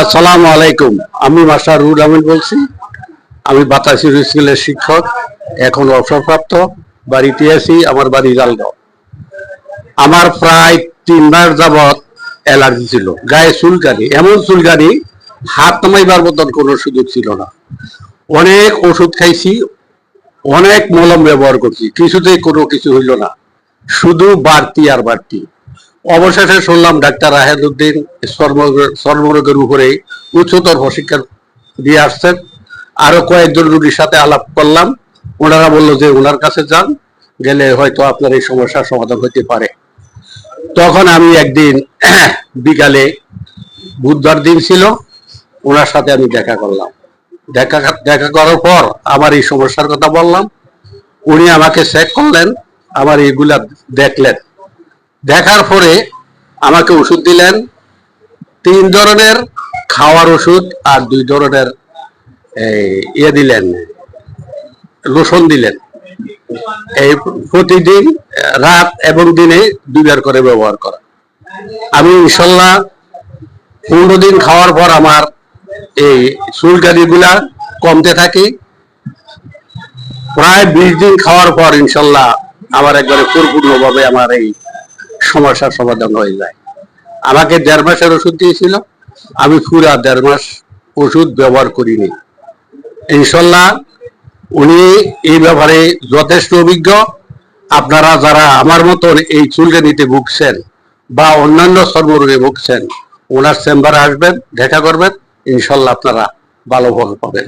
আসসালামু আলাইকুম। আমি মাস্টার রুল আমিন বলছি। আমি বাতাসির স্কুলের শিক্ষক, এখন অবসরপ্রাপ্ত বাড়িতে আছি আমার বাড়ি লালগাঁও আমার প্রায় তিন মাস যাবৎ অ্যালার্জি ছিল। গায়ে চুলকানি, এমন চুলকানি, হাত নামাইবার মতন কোনো সুযোগ ছিল না। অনেক ওষুধ খাইছি, অনেক মলম ব্যবহার করছি, কিছুতেই কোনো কিছু হইল না। শুধু বাড়তি আর বাড়তি। অবশেষে শুনলাম ডাক্তার রাহেদুদ্দিন চর্মরোগের উপরে উচ্চতর প্রশিক্ষণ দিয়ে আসছেন। আরও কয়েকজন রোগীর সাথে আলাপ করলাম। ওনারা বলল যে ওনার কাছে যান, গেলে হয়তো আপনার এই সমস্যার সমাধান হতে পারে। তখন আমি একদিন বিকালে বুধবার দিন ছিল, ওনার সাথে আমি দেখা করলাম। দেখা দেখা করার পর আমার এই সমস্যার কথা বললাম। উনি আমাকে চেক করলেন, আমার এইগুলা দেখলেন। দেখার পরে আমাকে ওষুধ দিলেন। তিন ধরনের খাওয়ার ওষুধ আর দুই ধরনের ইয়ে দিলেন, লোশন দিলেন। এই প্রতিদিন, রাত এবং দিনে দুইবার করে ব্যবহার করা। আমি ইনশাল্লাহ পনেরো দিন খাওয়ার পর আমার এই চুলকানি গুলা কমতে থাকে। প্রায় বিশ দিন খাওয়ার পর ইনশাল্লাহ আমার একবারে পরিপূর্ণভাবে আমার এই সমস্যার সমাধান হয়ে যায়। আমাকে দেড় মাসের ওষুধ দিয়েছিল, আমি পুরা দেড় মাস ওষুধ ব্যবহার করিনি। ইনশাল্লাহ উনি এই ব্যাপারে যথেষ্ট অভিজ্ঞ। আপনারা যারা আমার মতন এই চুলকানিতে ভুগছেন বা অন্যান্য চর্মরোগে ভুগছেন, ওনার চেম্বারে আসবেন, দেখা করবেন। ইনশাল্লাহ আপনারা ভালো ফল পাবেন।